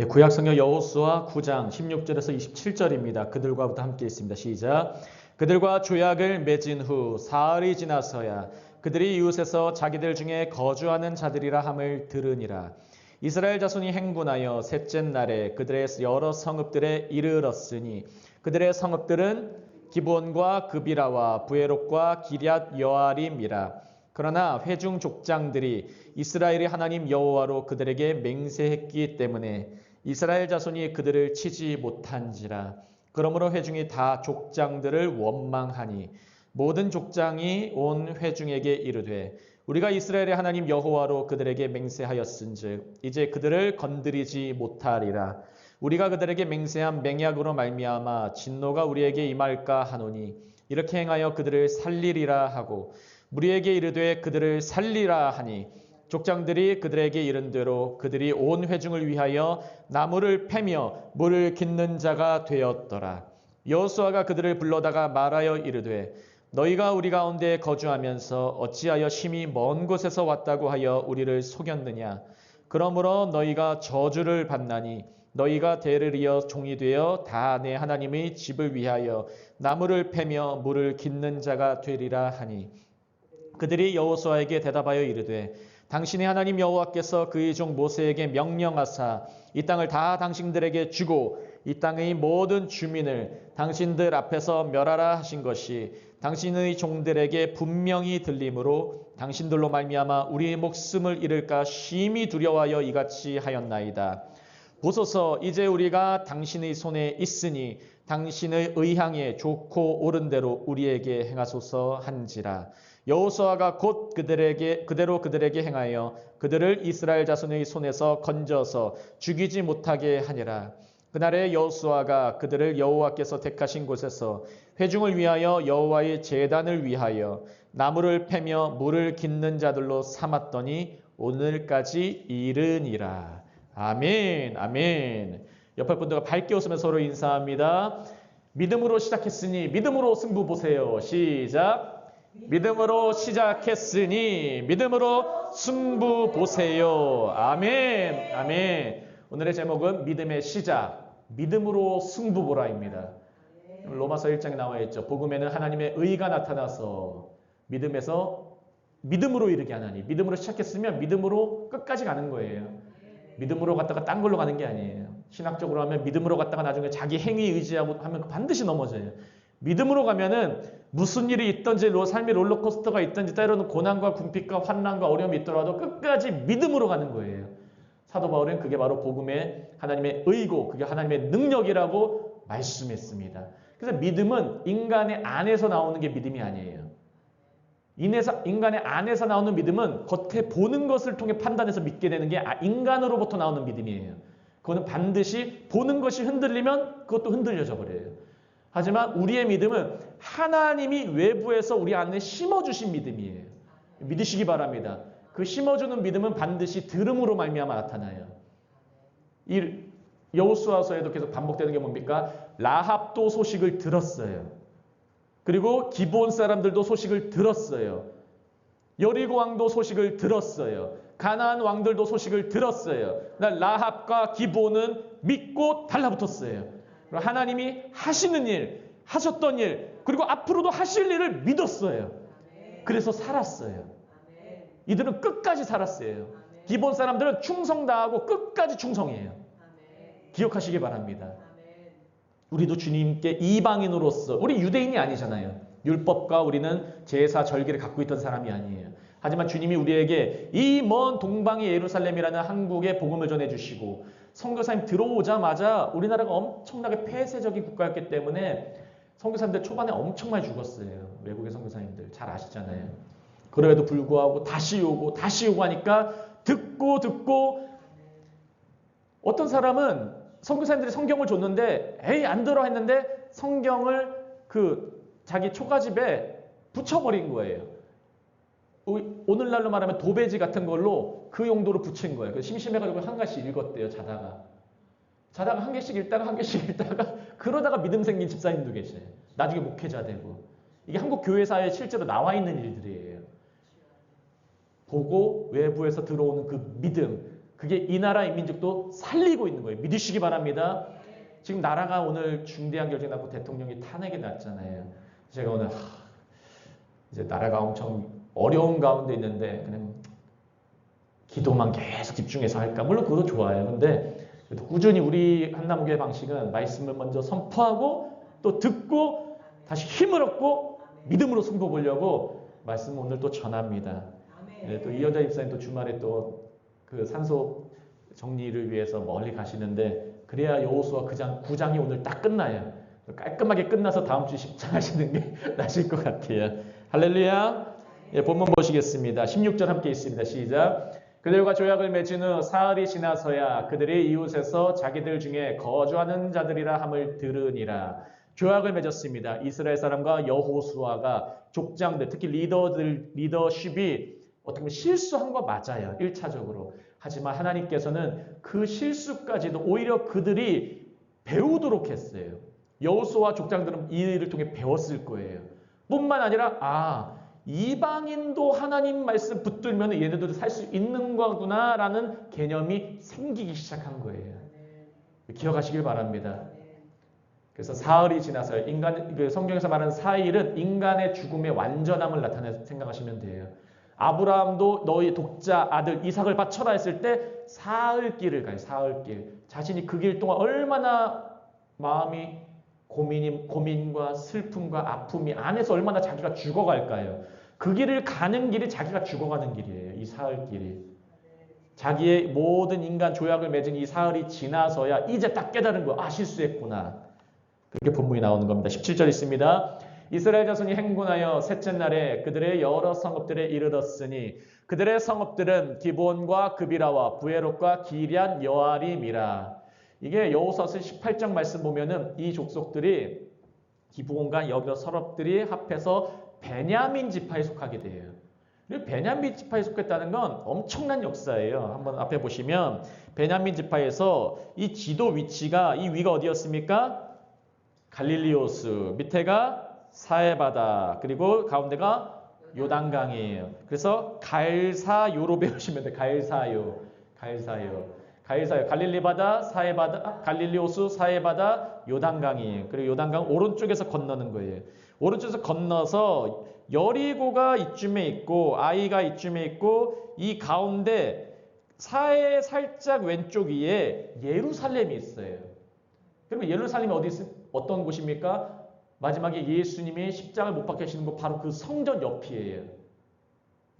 예, 구약성경 여호수아 9장 16절에서 27절입니다. 그들과부터 함께 있습니다. 시작. 그들과 조약을 맺은 후 사흘이 지나서야 그들이 이웃에서 자기들 중에 거주하는 자들이라 함을 들으니라. 이스라엘 자손이 행군하여 셋째 날에 그들의 여러 성읍들에 이르렀으니 그들의 성읍들은 기본과 그비라와 부에롯과 기럇 여아림이라. 그러나 회중 족장들이 이스라엘의 하나님 여호와로 그들에게 맹세했기 때문에 이스라엘 자손이 그들을 치지 못한지라. 그러므로 회중이 다 족장들을 원망하니 모든 족장이 온 회중에게 이르되 우리가 이스라엘의 하나님 여호와로 그들에게 맹세하였은즉 이제 그들을 건드리지 못하리라. 우리가 그들에게 맹세한 맹약으로 말미암아 진노가 우리에게 임할까 하노니 이렇게 행하여 그들을 살리리라 하고 우리에게 이르되 그들을 살리라 하니 족장들이 그들에게 이른 대로 그들이 온 회중을 위하여 나무를 패며 물을 깃는 자가 되었더라. 여호수아가 그들을 불러다가 말하여 이르되 너희가 우리 가운데 거주하면서 어찌하여 심히 먼 곳에서 왔다고 하여 우리를 속였느냐? 그러므로 너희가 저주를 받나니 너희가 대를 이어 종이 되어 다 내 하나님의 집을 위하여 나무를 패며 물을 깃는 자가 되리라 하니 그들이 여호수아에게 대답하여 이르되 당신의 하나님 여호와께서 그의 종 모세에게 명령하사 이 땅을 다 당신들에게 주고 이 땅의 모든 주민을 당신들 앞에서 멸하라 하신 것이 당신의 종들에게 분명히 들림으로 당신들로 말미암아 우리의 목숨을 잃을까 심히 두려워하여 이같이 하였나이다. 보소서 이제 우리가 당신의 손에 있으니 당신의 의향에 좋고 옳은 대로 우리에게 행하소서 한지라. 여호수아가 곧 그들에게 그대로 그들에게 행하여 그들을 이스라엘 자손의 손에서 건져서 죽이지 못하게 하니라. 그날에 여호수아가 그들을 여호와께서 택하신 곳에서 회중을 위하여 여호와의 제단을 위하여 나무를 패며 물을 깃는 자들로 삼았더니 오늘까지 이르니라. 아멘, 아멘. 옆에 분들과 밝게 웃으면서 서로 인사합니다. 믿음으로 시작했으니 믿음으로 승부 보세요. 시작. 믿음으로 시작했으니 믿음으로 승부 보세요. 아멘. 아멘. 오늘의 제목은 믿음의 시작. 믿음으로 승부 보라입니다. 로마서 1장에 나와 있죠. 복음에는 하나님의 의가 나타나서 믿음에서 믿음으로 이르게 하나니 믿음으로 시작했으면 믿음으로 끝까지 가는 거예요. 믿음으로 갔다가 딴 걸로 가는 게 아니에요. 신학적으로 하면 믿음으로 갔다가 나중에 자기 행위 의지하고 하면 반드시 넘어져요. 믿음으로 가면은 무슨 일이 있든지 삶의 롤러코스터가 있든지 때로는 고난과 궁핍과 환난과 어려움이 있더라도 끝까지 믿음으로 가는 거예요. 사도 바울은 그게 바로 복음의 하나님의 의고 그게 하나님의 능력이라고 말씀했습니다. 그래서 믿음은 인간의 안에서 나오는 게 믿음이 아니에요. 인에서, 인간의 안에서 나오는 믿음은 겉에 보는 것을 통해 판단해서 믿게 되는 게 아, 인간으로부터 나오는 믿음이에요. 그거는 반드시 보는 것이 흔들리면 그것도 흔들려져 버려요. 하지만 우리의 믿음은 하나님이 외부에서 우리 안에 심어주신 믿음이에요. 믿으시기 바랍니다. 그 심어주는 믿음은 반드시 들음으로 말미암아 나타나요. 이 여호수아서에도 계속 반복되는 게 뭡니까? 라합도 소식을 들었어요. 그리고 기본 사람들도 소식을 들었어요. 여리고 왕도 소식을 들었어요. 가나안 왕들도 소식을 들었어요. 라합과 기본은 믿고 달라붙었어요. 하나님이 하시는 일, 하셨던 일, 그리고 앞으로도 하실 일을 믿었어요. 그래서 살았어요. 이들은 끝까지 살았어요. 기본 사람들은 충성 다하고 끝까지 충성해요. 기억하시기 바랍니다. 우리도 주님께 이방인으로서 우리 유대인이 아니잖아요. 율법과 우리는 제사 절기를 갖고 있던 사람이 아니에요. 하지만 주님이 우리에게 이 먼 동방의 예루살렘이라는 한국에 복음을 전해 주시고 선교사님 들어오자마자 우리나라가 엄청나게 폐쇄적인 국가였기 때문에 선교사님들 초반에 엄청 많이 죽었어요. 외국의 선교사님들 잘 아시잖아요. 그럼에도 불구하고 다시 오고 다시 오고 하니까 듣고 듣고 어떤 사람은 선교사님들이 성경을 줬는데 에이 안 들어 했는데 성경을 그 자기 초가집에 붙여버린 거예요. 오늘날로 말하면 도배지 같은 걸로 그 용도로 붙인 거예요. 그 심심해가지고 한 가지 읽었대요, 자다가. 자다가 한 개씩 읽다가 한 개씩 읽다가 그러다가 믿음 생긴 집사님도 계세요. 나중에 목회자 되고. 이게 한국 교회사에 실제로 나와 있는 일들이에요. 보고 외부에서 들어오는 그 믿음, 그게 이 나라 이 민족도 살리고 있는 거예요. 믿으시기 바랍니다. 지금 나라가 오늘 중대한 결정 났고 대통령이 탄핵이 났잖아요. 제가 오늘 하, 이제 나라가 엄청 어려운 가운데 있는데 그냥 기도만 계속 집중해서 할까? 물론 그것도 좋아요. 근데 꾸준히 우리 한남교회 방식은 말씀을 먼저 선포하고 또 듣고 다시 힘을 얻고 믿음으로 승부 보려고 말씀 오늘 또 전합니다. 네, 또 이현자 입사님 또 주말에 또 그 산소 정리를 위해서 멀리 가시는데 그래야 여호수아 그장 9장이 오늘 딱 끝나요. 깔끔하게 끝나서 다음 주 10장 하시는 게 나실 것 같아요. 할렐루야. 예, 본문 보시겠습니다. 16절 함께 있습니다. 시작. 그들과 조약을 맺은 후 사흘이 지나서야 그들이 이웃에서 자기들 중에 거주하는 자들이라 함을 들으니라. 조약을 맺었습니다. 이스라엘 사람과 여호수아가 족장들, 특히 리더들 리더십이 어떻게 보면 실수한 거 맞아요. 1차적으로. 하지만 하나님께서는 그 실수까지도 오히려 그들이 배우도록 했어요. 여호수아 족장들은 이 일을 통해 배웠을 거예요. 뿐만 아니라 아 이방인도 하나님 말씀 붙들면 얘네들도 살 수 있는 거구나라는 개념이 생기기 시작한 거예요. 기억하시길 바랍니다. 그래서 사흘이 지나서 인간 그 성경에서 말하는 사일은 인간의 죽음의 완전함을 나타내 생각하시면 돼요. 아브라함도 너희 독자 아들 이삭을 바쳐라 했을 때 사흘길을 가요. 사흘길. 자신이 그 길 동안 얼마나 마음이 고민이 고민과 슬픔과 아픔이 안에서 얼마나 자기가 죽어갈까요? 그 길을 가는 길이 자기가 죽어가는 길이에요. 이 사흘 길이. 자기의 모든 인간 조약을 맺은 이 사흘이 지나서야 이제 딱 깨달은 거야. 아 실수했구나. 그렇게 본문이 나오는 겁니다. 17절 있습니다. 이스라엘 자손이 행군하여 셋째 날에 그들의 여러 성읍들에 이르렀으니 그들의 성읍들은 기본과 그비라와 부에롯과 기리안 여아림이라. 이게 여호사서 18장 말씀 보면은 이 족속들이 기브온과 여러 서럽들이 합해서 베냐민 지파에 속하게 돼요. 그리고 베냐민 지파에 속했다는 건 엄청난 역사예요. 한번 앞에 보시면 베냐민 지파에서 이 지도 위치가 이 위가 어디였습니까? 갈릴리오스 밑에가 사해바다 그리고 가운데가 요단강이에요. 그래서 갈사요로 배우시면 돼. 갈사요, 갈사요, 갈사요. 갈릴리 바다, 사해 바다, 갈릴리오스, 사해 바다, 요단강이에요. 그리고 요단강 오른쪽에서 건너는 거예요. 오른쪽에서 건너서 여리고가 이쯤에 있고 아이가 이쯤에 있고 이 가운데 사해 살짝 왼쪽 위에 예루살렘이 있어요. 그러면 예루살렘이 어디 있, 어떤 곳입니까? 마지막에 예수님이 십장을 못 박히시는 곳 바로 그 성전 옆이에요.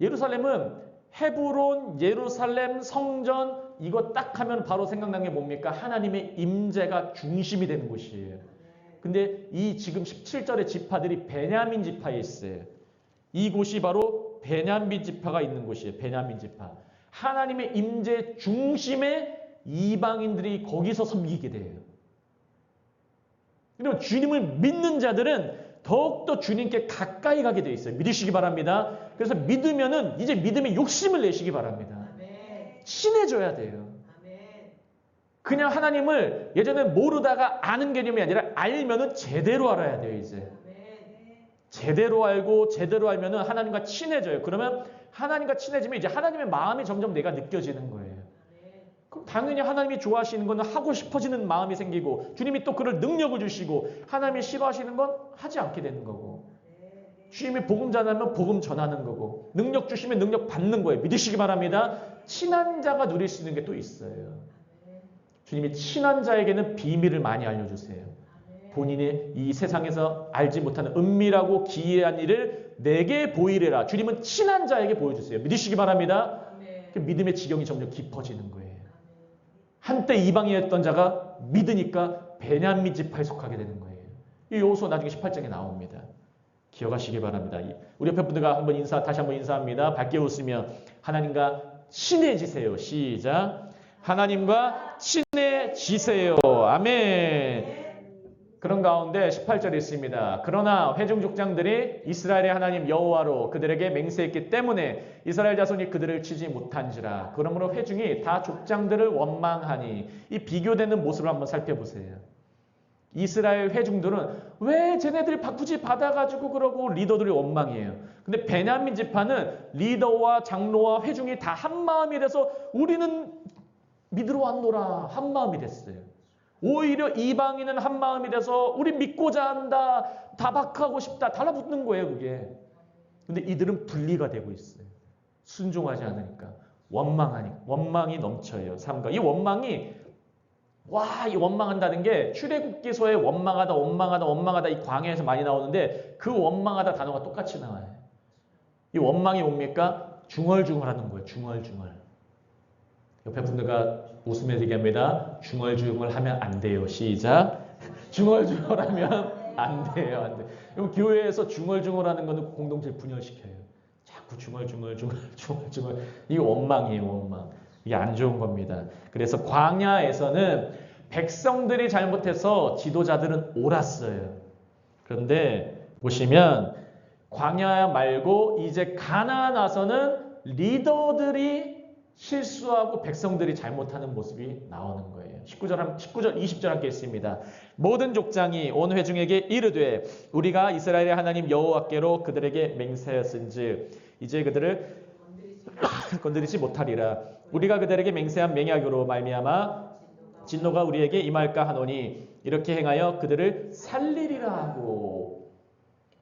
예루살렘은 헤브론, 예루살렘, 성전 이거 딱 하면 바로 생각나는 게 뭡니까? 하나님의 임재가 중심이 되는 곳이에요. 근데 이 지금 17절의 지파들이 베냐민 지파에 있어요. 이곳이 바로 베냐민 지파가 있는 곳이에요. 베냐민 지파. 하나님의 임재 중심에 이방인들이 거기서 섬기게 돼요. 그리고 주님을 믿는 자들은 더욱더 주님께 가까이 가게 돼 있어요. 믿으시기 바랍니다. 그래서 믿으면은 이제 믿음의 욕심을 내시기 바랍니다. 친해져야 돼요. 그냥 하나님을 예전에 모르다가 아는 개념이 아니라 알면은 제대로 알아야 돼요, 이제. 제대로 알고 제대로 알면은 하나님과 친해져요. 그러면 하나님과 친해지면 이제 하나님의 마음이 점점 내가 느껴지는 거예요. 그럼 당연히 하나님이 좋아하시는 거는 하고 싶어지는 마음이 생기고 주님이 또 그럴 능력을 주시고 하나님이 싫어하시는 건 하지 않게 되는 거고 주님이 복음 전하면 복음 전하는 거고 능력 주시면 능력 받는 거예요. 믿으시기 바랍니다. 친한 자가 누릴 수 있는 게 또 있어요. 주님이 친한 자에게는 비밀을 많이 알려주세요. 본인이 이 세상에서 알지 못하는 은밀하고 기이한 일을 내게 보이래라. 주님은 친한 자에게 보여주세요. 믿으시기 바랍니다. 믿음의 지경이 점점 깊어지는 거예요. 한때 이방이었던 자가 믿으니까 베냐민 지파에 속하게 되는 거예요. 이 요소 나중에 18장에 나옵니다. 기억하시기 바랍니다. 우리 옆에 분들과 한번 인사 다시 한번 인사합니다. 밝게 웃으며 하나님과 친해지세요. 시작. 하나님과 친해 지세요. 아멘. 그런 가운데 18절에 있습니다. 그러나 회중 족장들이 이스라엘의 하나님 여호와로 그들에게 맹세했기 때문에 이스라엘 자손이 그들을 치지 못한지라. 그러므로 회중이 다 족장들을 원망하니 이 비교되는 모습을 한번 살펴보세요. 이스라엘 회중들은 왜 쟤네들이 바꾸지 받아가지고 그러고 리더들이 원망이에요. 근데 베냐민 지파는 리더와 장로와 회중이 다 한 마음이 돼서 우리는 믿으러 왔노라 한 마음이 됐어요. 오히려 이방인은 한 마음이 돼서 우리 믿고자 한다, 다박하고 싶다, 달라붙는 거예요 그게. 근데 이들은 분리가 되고 있어요. 순종하지 않으니까 원망하니 원망이 넘쳐요 삶과 이 원망이 와 이 원망한다는 게 출애굽기서에 원망하다 원망하다 원망하다 이 광야에서 많이 나오는데 그 원망하다 단어가 똑같이 나와요. 이 원망이 뭡니까? 중얼중얼하는 거예요. 중얼중얼. 옆에 분들과 웃으며 얘기합니다. 중얼중얼 하면 안 돼요. 시작. 중얼중얼 하면 안 돼요. 안 돼. 그럼 교회에서 중얼중얼 하는 거는 공동체를 분열시켜요. 자꾸 중얼 중얼중얼 중얼중얼 이게 원망이에요. 원망. 이게 안 좋은 겁니다. 그래서 광야에서는 백성들이 잘못해서 지도자들은 옳았어요. 그런데 보시면 광야 말고 이제 가나안 와서는 리더들이 실수하고 백성들이 잘못하는 모습이 나오는 거예요. 19절, 한- 19절 20절 함께 있습니다. 모든 족장이 온 회중에게 이르되 우리가 이스라엘의 하나님 여호와께로 그들에게 맹세하였은즉 이제 그들을 건드리지 못하리라. 우리가 그들에게 맹세한 맹약으로 말미암아 진노가 우리에게 임할까 하노니 이렇게 행하여 그들을 살리리라 하고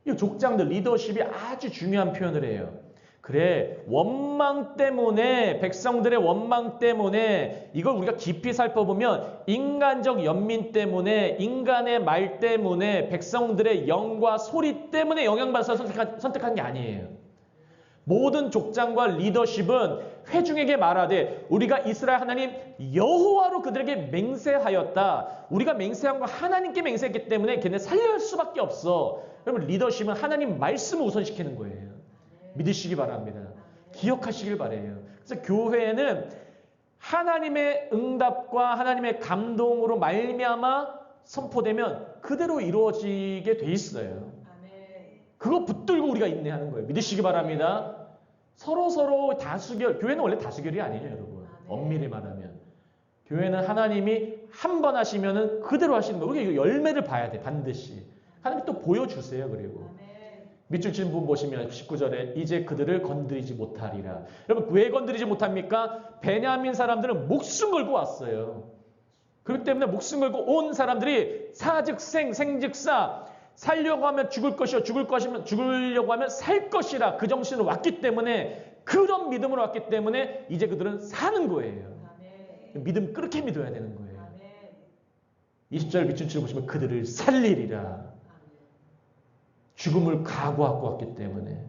이 족장들 리더십이 아주 중요한 표현을 해요. 그래 원망 때문에 백성들의 원망 때문에 이걸 우리가 깊이 살펴보면 인간적 연민 때문에 인간의 말 때문에 백성들의 영과 소리 때문에 영향받아서 선택한, 선택한 게 아니에요. 모든 족장과 리더십은 회중에게 말하되 우리가 이스라엘 하나님 여호와로 그들에게 맹세하였다. 우리가 맹세한 건 하나님께 맹세했기 때문에 걔네 살릴 수밖에 없어. 여러분 리더십은 하나님 말씀을 우선시키는 거예요. 믿으시기 바랍니다. 기억하시길 바래요. 그래서 교회는 하나님의 응답과 하나님의 감동으로 말미암아 선포되면 그대로 이루어지게 돼 있어요. 그거 붙들고 우리가 인내하는 거예요. 믿으시기 바랍니다. 서로 서로 다수결, 교회는 원래 다수결이 아니에요, 여러분. 엄밀히 말하면. 교회는 하나님이 한 번 하시면은 그대로 하시는 거예요. 우리가 열매를 봐야 돼, 반드시. 하나님 또 보여주세요, 그리고. 밑줄 친 분 보시면 19절에 이제 그들을 건드리지 못하리라. 여러분 왜 건드리지 못합니까? 베냐민 사람들은 목숨 걸고 왔어요. 그렇기 때문에 목숨 걸고 온 사람들이 사즉생 생즉사 살려고 하면 죽을 것이요 죽을 것이면 죽으려고 하면 살 것이라 그 정신으로 왔기 때문에 그런 믿음으로 왔기 때문에 이제 그들은 사는 거예요. 믿음 그렇게 믿어야 되는 거예요. 20절 밑줄 치 보시면 그들을 살리리라. 죽음을 각오하고 왔기 때문에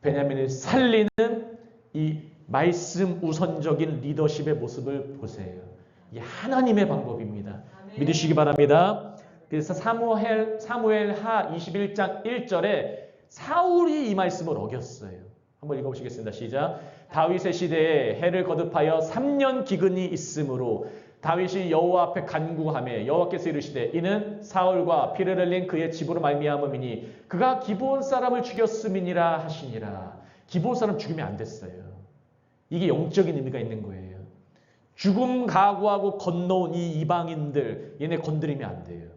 베냐민을 살리는 이 말씀 우선적인 리더십의 모습을 보세요. 이게 하나님의 방법입니다. 믿으시기 바랍니다. 그래서 사무엘 사무엘 하 21장 1절에 사울이 이 말씀을 어겼어요. 한번 읽어보시겠습니다. 시작. 다윗의 시대에 해를 거듭하여 3년 기근이 있으므로 다윗이 여호와 앞에 간구하며 여호와께서 이르시되 이는 사울과 피를 흘린 그의 집으로 말미암음이니 그가 기브온 사람을 죽였음이니라 하시니라. 기브온 사람 죽이면 안 됐어요. 이게 영적인 의미가 있는 거예요. 죽음 각오하고 건너온 이 이방인들 얘네 건드리면 안 돼요.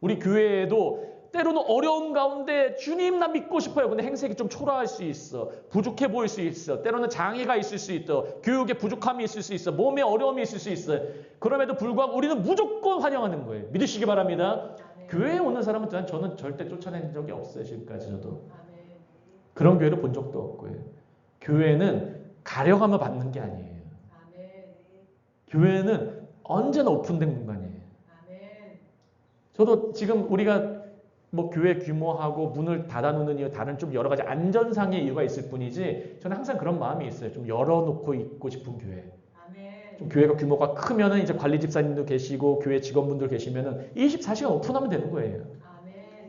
우리 교회에도 때로는 어려운 가운데 주님 나 믿고 싶어요. 근데 행색이 좀 초라할 수 있어. 부족해 보일 수 있어. 때로는 장애가 있을 수 있어. 교육에 부족함이 있을 수 있어. 몸에 어려움이 있을 수 있어. 그럼에도 불구하고 우리는 무조건 환영하는 거예요. 믿으시기 바랍니다. 교회에 오는 사람은 저는, 절대 쫓아낸 적이 없어요. 지금까지 저도. 그런 교회를 본 적도 없고요. 교회는 가려하며 받는 게 아니에요. 교회는 언제나 오픈된 공간이에요. 저도 지금 우리가 뭐 교회 규모하고 문을 닫아놓는 이유 다른 좀 여러 가지 안전상의 이유가 있을 뿐이지 저는 항상 그런 마음이 있어요. 좀 열어놓고 있고 싶은 교회. 좀 교회가 규모가 크면은 이제 관리 집사님도 계시고 교회 직원분들 계시면은 24시간 오픈하면 되는 거예요.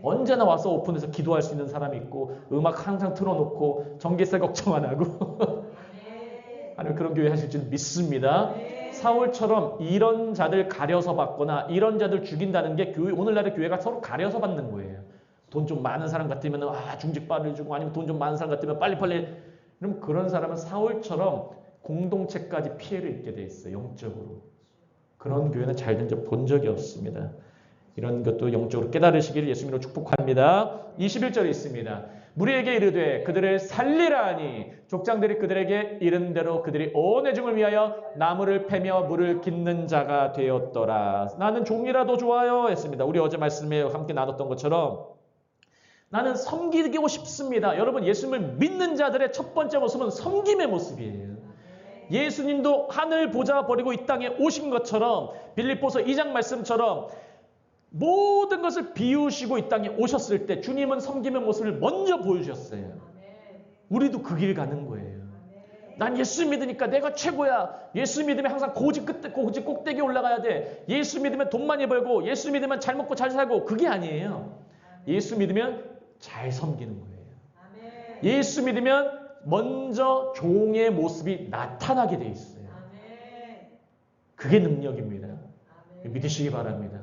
언제나 와서 오픈해서 기도할 수 있는 사람이 있고 음악 항상 틀어놓고 전기세 걱정 안 하고 하나님 그런 교회 하실 줄 믿습니다. 사울처럼 이런 자들 가려서 받거나 이런 자들 죽인다는 게 교회 오늘날의 교회가 서로 가려서 받는 거예요. 돈 좀 많은 사람 같으면 아 중직발을 주고 아니면 돈 좀 많은 사람 같으면 빨리빨리 그럼 그런 사람은 사울처럼 공동체까지 피해를 입게 돼 있어요. 영적으로. 그런 교회는 잘된 적 본 적이 없습니다. 이런 것도 영적으로 깨달으시기를 예수님으로 축복합니다. 21절에 있습니다. 무리에게 이르되 그들을 살리라 하니 족장들이 그들에게 이른 대로 그들이 온 회중을 위하여 나무를 패며 물을 깃는 자가 되었더라. 나는 종이라도 좋아요 했습니다. 우리 어제 말씀에 함께 나눴던 것처럼 나는 섬기고 싶습니다. 여러분 예수님을 믿는 자들의 첫 번째 모습은 섬김의 모습이에요. 예수님도 하늘 보좌 버리고 이 땅에 오신 것처럼 빌립보서 2장 말씀처럼 모든 것을 비우시고 이 땅에 오셨을 때 주님은 섬김의 모습을 먼저 보여주셨어요. 우리도 그 길 가는 거예요. 난 예수 믿으니까 내가 최고야. 예수 믿으면 항상 고지 끝 고지 꼭대기 올라가야 돼. 예수 믿으면 돈 많이 벌고 예수 믿으면 잘 먹고 잘 살고 그게 아니에요. 예수 믿으면 잘 섬기는 거예요. 예수 믿으면 먼저 종의 모습이 나타나게 돼 있어요. 그게 능력입니다. 믿으시기 바랍니다.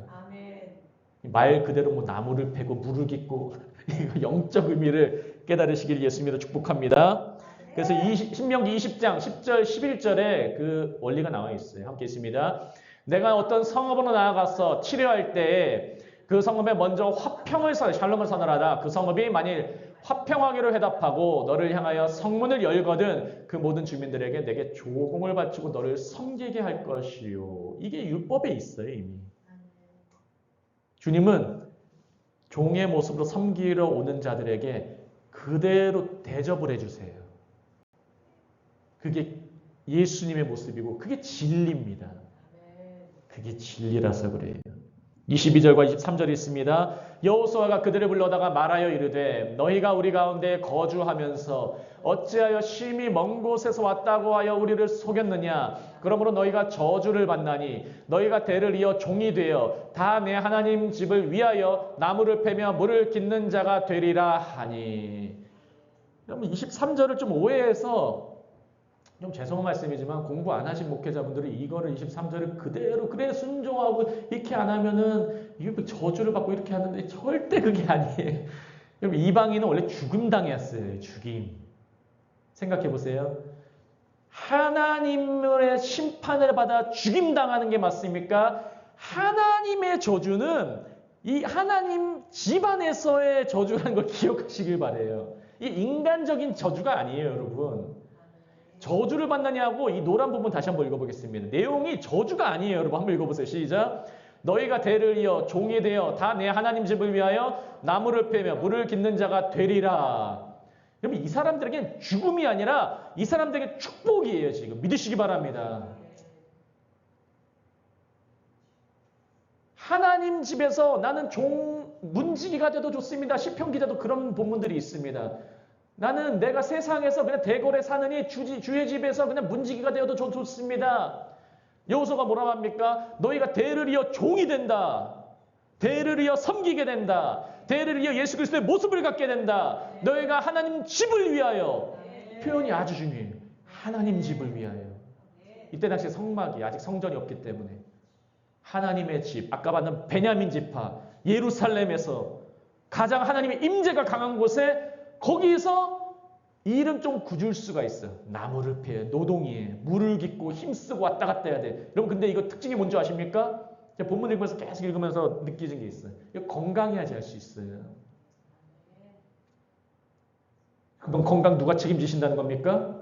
말 그대로 뭐 나무를 패고 물을 이거 영적 의미를 깨달으시길 예수님으로 축복합니다. 그래서 이 신명기 20장 10절 11절에 그 원리가 나와 있어요. 함께 있습니다. 내가 어떤 성읍으로 나아가서 치료할 때에 그 성읍에 먼저 화평을 선 샬롬을 선언하다. 그 성읍이 만일 화평하기로 해답하고 너를 향하여 성문을 열거든 그 모든 주민들에게 내게 조공을 바치고 너를 섬기게 할 것이요. 이게 율법에 있어요 이미. 주님은 종의 모습으로 섬기러 오는 자들에게 그대로 대접을 해주세요. 그게 예수님의 모습이고 그게 진리입니다. 그게 진리라서 그래요. 22절과 23절이 있습니다. 여호수아가 그들을 불러다가 말하여 이르되 너희가 우리 가운데 거주하면서 어찌하여 심히 먼 곳에서 왔다고 하여 우리를 속였느냐? 그러므로 너희가 저주를 받나니 너희가 대를 이어 종이 되어 다 내 하나님 집을 위하여 나무를 패며 물을 깃는 자가 되리라 하니. 여러분 23절을 좀 오해해서 좀 죄송한 말씀이지만 공부 안 하신 목회자분들이 이거를 23절을 그대로 그래 순종하고 이렇게 안 하면은 이게 뭐 저주를 받고 이렇게 하는데 절대 그게 아니에요. 이방인은 원래 죽음 당했어요. 죽임. 생각해 보세요. 하나님의 심판을 받아 죽임 당하는 게 맞습니까? 하나님의 저주는 이 하나님 집안에서의 저주라는 걸 기억하시길 바래요. 이 인간적인 저주가 아니에요, 여러분. 저주를 받느냐고 이 노란 부분 다시 한번 읽어보겠습니다. 내용이 저주가 아니에요, 여러분. 한번 읽어보세요. 시작. 너희가 대를 이어 종이 되어 다 내 하나님 집을 위하여 나무를 패며 물을 깃는 자가 되리라. 여러분 이 사람들에게 죽음이 아니라 이 사람들에게 축복이에요. 지금 믿으시기 바랍니다. 하나님 집에서 나는 종 문지기가 돼도 좋습니다. 시편 기자도 그런 본문들이 있습니다. 나는 내가 세상에서 그냥 대궐에 사느니 주지, 주의 집에서 그냥 문지기가 되어도 좋, 좋습니다. 여호수가 뭐라고 합니까? 너희가 대를 이어 종이 된다. 대를 이어 섬기게 된다. 대를 이어 예수 그리스도의 모습을 갖게 된다. 너희가 하나님 집을 위하여 표현이 아주 중요해요. 하나님 집을 위하여. 이때 당시 성막이 아직 성전이 없기 때문에 하나님의 집, 아까 봤던 베냐민 지파, 예루살렘에서 가장 하나님의 임재가 강한 곳에 거기서 일은 좀 굳을 수가 있어요. 나무를 패, 노동이에 물을 깃고 힘쓰고 왔다 갔다 해야 돼. 여러분 근데 이거 특징이 뭔지 아십니까? 제가 본문 읽으면서 계속 읽으면서 느끼는 게 있어요. 이거 건강해야지 할 수 있어요. 그럼 건강 누가 책임지신다는 겁니까?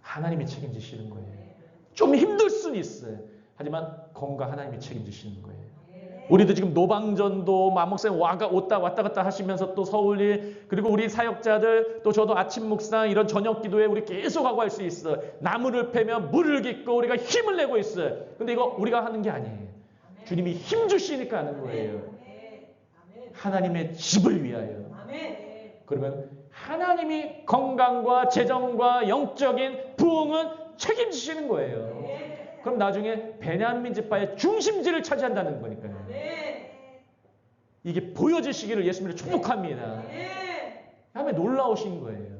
하나님이 책임지시는 거예요. 좀 힘들 수는 있어요. 하지만 건강 하나님이 책임지시는 거예요. 우리도 지금 노방전도 마목생 와가 왔다 왔다 갔다 하시면서 또 서울리 그리고 우리 사역자들 또 저도 아침 묵상 이런 저녁 기도에 우리 계속 하고 할 수 있어. 나무를 패면 물을 깃고 우리가 힘을 내고 있어요. 근데 이거 우리가 하는 게 아니에요. 주님이 힘 주시니까 하는 거예요. 하나님의 집을 위하여. 그러면 하나님이 건강과 재정과 영적인 부흥은 책임지시는 거예요. 그럼 나중에 베냐민 지파의 중심지를 차지한다는 거니까요. 이게 보여지시기를 예수님을 축복합니다. 하나님 놀라우신 거예요.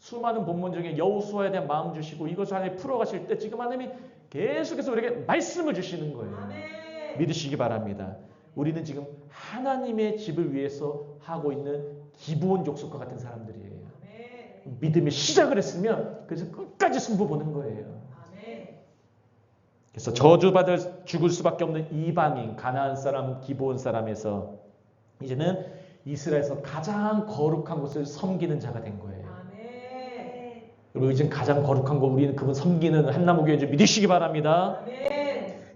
수많은 본문 중에 여호수아에 대한 마음 주시고 이것을 하나님 풀어가실 때 지금 하나님이 계속해서 우리에게 말씀을 주시는 거예요. 믿으시기 바랍니다. 우리는 지금 하나님의 집을 위해서 하고 있는 기부원 족속과 같은 사람들이에요. 믿음의 시작을 했으면 그래서 끝까지 승부 보는 거예요. 그래서 저주받을 죽을 수밖에 없는 이방인 가나안 사람 기브온 사람에서 이제는 이스라엘에서 가장 거룩한 곳을 섬기는 자가 된 거예요. 여러분 이제 가장 거룩한 곳 우리는 그분 섬기는 한나무 교회 좀 믿으시기 바랍니다.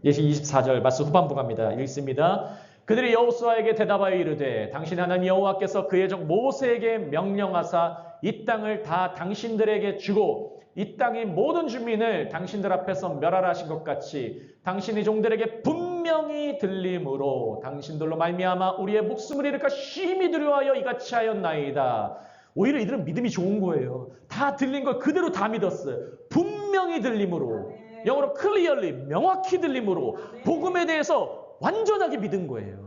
예시 24절 말씀 후반부 갑니다. 읽습니다. 그들이 여호수아에게 대답하여 이르되 당신 하나님 여호와께서 그의 종 모세에게 명령하사 이 땅을 다 당신들에게 주고 이 땅의 모든 주민을 당신들 앞에서 멸하라 하신 것 같이 당신의 종들에게 분명히 들림으로 당신들로 말미암아 우리의 목숨을 잃을까 심히 두려워하여 이같이 하였나이다. 오히려 이들은 믿음이 좋은 거예요. 다 들린 걸 그대로 다 믿었어요. 분명히 들림으로 영어로 clearly 명확히 들림으로 복음에 대해서 완전하게 믿은 거예요.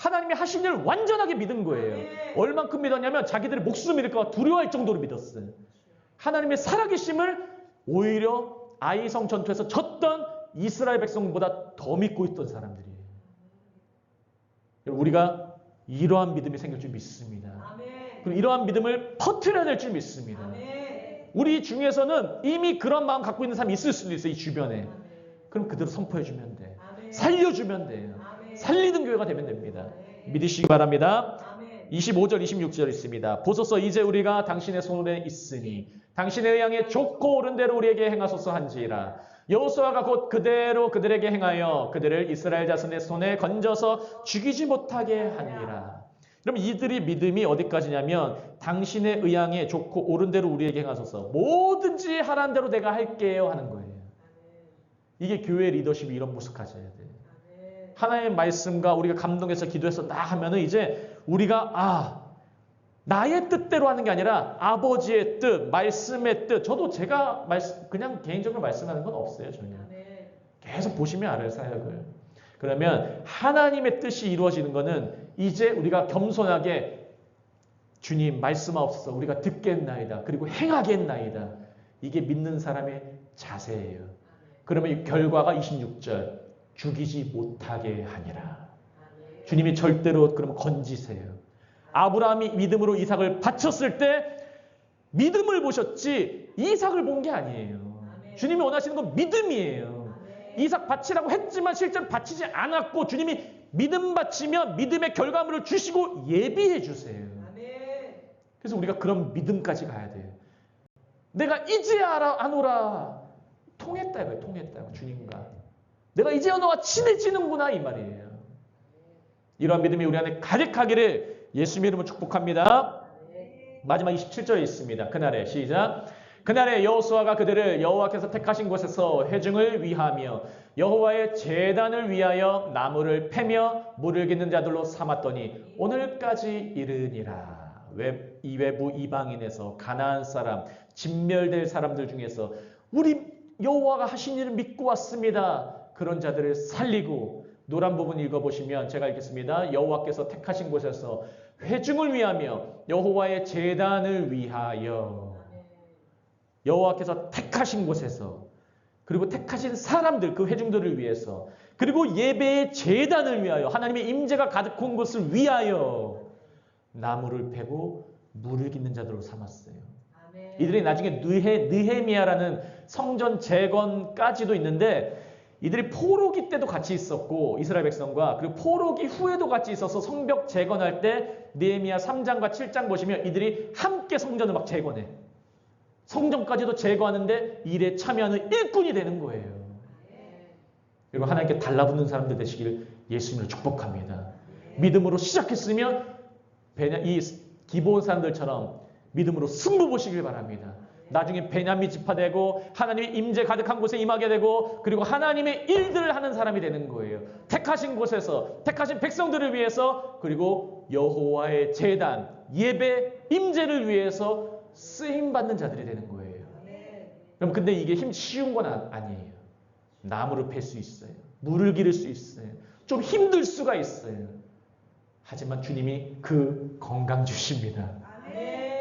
하나님이 하신 일을 완전하게 믿은 거예요. 얼만큼 믿었냐면 자기들의 목숨 잃을까 두려워할 정도로 믿었어요. 하나님의 살아계심을 오히려 아이성 전투에서 졌던 이스라엘 백성보다 더 믿고 있던 사람들이에요. 우리가 이러한 믿음이 생길 줄 믿습니다. 그리고 이러한 믿음을 퍼뜨려야 될 줄 믿습니다. 우리 중에서는 이미 그런 마음 갖고 있는 사람이 있을 수도 있어요. 이 주변에. 그럼 그대로 선포해주면 돼. 살려주면 돼요. 살리는 교회가 되면 됩니다. 믿으시기 바랍니다. 아멘. 25절, 26절 있습니다. 보소서 이제 우리가 당신의 손에 있으니 당신의 의향에 좋고 옳은 대로 우리에게 행하소서 한지라. 여호수아가 곧 그대로 그들에게 행하여 그들을 이스라엘 자손의 손에 건져서 죽이지 못하게 하니라. 그럼 이들의 믿음이 어디까지냐면 당신의 의향에 좋고 옳은 대로 우리에게 행하소서 뭐든지 하라는 대로 내가 할게요 하는 거예요. 이게 교회 리더십이 이런 모습 가져야 돼요. 하나님의 말씀과 우리가 감동해서 기도해서 나 하면은 이제 우리가 아 나의 뜻대로 하는 게 아니라 아버지의 뜻, 말씀의 뜻. 저도 제가 말씀 그냥 개인적으로 말씀하는 건 없어요 전혀. 아멘. 계속 보시면 알아요 사역을. 그러면 하나님의 뜻이 이루어지는 거는 이제 우리가 겸손하게 주님 말씀하옵소서 우리가 듣겠나이다 그리고 행하겠나이다 이게 믿는 사람의 자세예요. 그러면 이 결과가 26절 죽이지 못하게 하니라. 아멘. 주님이 절대로 그러면 건지세요. 아브라함이 믿음으로 이삭을 바쳤을 때 믿음을 보셨지 이삭을 본 게 아니에요. 아멘. 주님이 원하시는 건 믿음이에요. 아멘. 이삭 바치라고 했지만 실제로 바치지 않았고 주님이 믿음 바치면 믿음의 결과물을 주시고 예비해 주세요. 그래서 우리가 그런 믿음까지 가야 돼요. 내가 이제 알아 아노라 통했다 이거예요. 통했다 이거 주님과 내가 이제 너와 친해지는구나 이 말이에요. 이러한 믿음이 우리 안에 가득하기를 예수님 이름으로 축복합니다. 마지막 27절에 있습니다. 그날에 시작. 그날에 여호수아가 그들을 여호와께서 택하신 곳에서 회중을 위하며 여호와의 제단을 위하여 나무를 패며 물을 깃는 자들로 삼았더니 오늘까지 이르니라. 외- 이 외부 이방인에서 가나안 사람, 진멸될 사람들 중에서 우리 여호와가 하신 일을 믿고 왔습니다. 그런 자들을 살리고 노란 부분 읽어보시면 제가 읽겠습니다. 여호와께서 택하신 곳에서 회중을 위하며 여호와의 제단을 위하여. 여호와께서 택하신 곳에서 그리고 택하신 사람들 그 회중들을 위해서 그리고 예배의 제단을 위하여 하나님의 임재가 가득 온 곳을 위하여 나무를 패고 물을 깃는 자들로 삼았어요. 이들이 나중에 느헤, 느헤미야라는 성전 재건까지도 있는데 이들이 포로기 때도 같이 있었고 이스라엘 백성과 그리고 포로기 후에도 같이 있어서 성벽 재건할 때 느헤미야 3장과 7장 보시면 이들이 함께 성전을 막 재건해. 성전까지도 제거하는데 일에 참여하는 일꾼이 되는 거예요. 그리고 하나님께 달라붙는 사람들 되시길 예수님을 축복합니다. 믿음으로 시작했으면 이 기본 사람들처럼 믿음으로 승부 보시길 바랍니다. 나중에 베냐민 지파 되고 하나님의 임재 가득한 곳에 임하게 되고 그리고 하나님의 일들을 하는 사람이 되는 거예요. 택하신 곳에서 택하신 백성들을 위해서 그리고 여호와의 제단 예배 임재를 위해서 쓰임 받는 자들이 되는 거예요. 그럼 근데 이게 힘 쉬운 건 아- 아니에요. 나무를 팰 수 있어요. 물을 기를 수 있어요. 좀 힘들 수가 있어요. 하지만 주님이 그 건강 주십니다.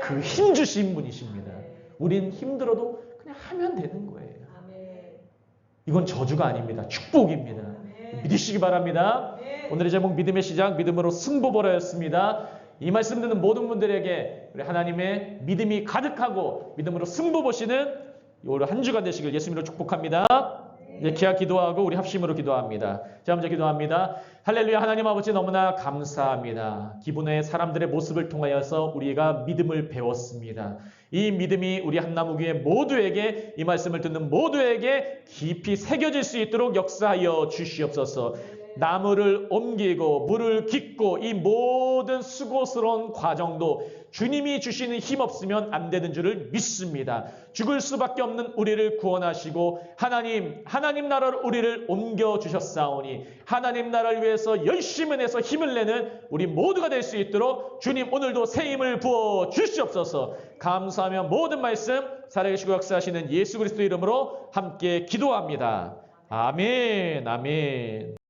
그 힘 주신 분이십니다. 우린 힘들어도 그냥 하면 되는 거예요. 이건 저주가 아닙니다. 축복입니다. 믿으시기 바랍니다. 오늘의 제목 믿음의 시작 믿음으로 승부보라였습니다. 이 말씀 듣는 모든 분들에게 우리 하나님의 믿음이 가득하고 믿음으로 승부 보시는 오늘 한 주간 되시길 예수님으로 축복합니다. 네. 이제 기하 기도하고 우리 합심으로 기도합니다. 자, 먼저 기도합니다. 할렐루야 하나님 아버지 너무나 감사합니다. 기분의 사람들의 모습을 통하여서 우리가 믿음을 배웠습니다. 이 믿음이 우리 한나무 교회 모두에게 이 말씀을 듣는 모두에게 깊이 새겨질 수 있도록 역사하여 주시옵소서. 나무를 옮기고 물을 깃고 이 모든 수고스러운 과정도 주님이 주시는 힘 없으면 안 되는 줄을 믿습니다. 죽을 수밖에 없는 우리를 구원하시고 하나님 하나님 나라로 우리를 옮겨 주셨사오니 하나님 나라를 위해서 열심히 내서 힘을 내는 우리 모두가 될 수 있도록 주님 오늘도 새 힘을 부어 주시옵소서. 감사하며 모든 말씀 살아계시고 역사하시는 예수 그리스도 이름으로 함께 기도합니다. 아멘. 아멘.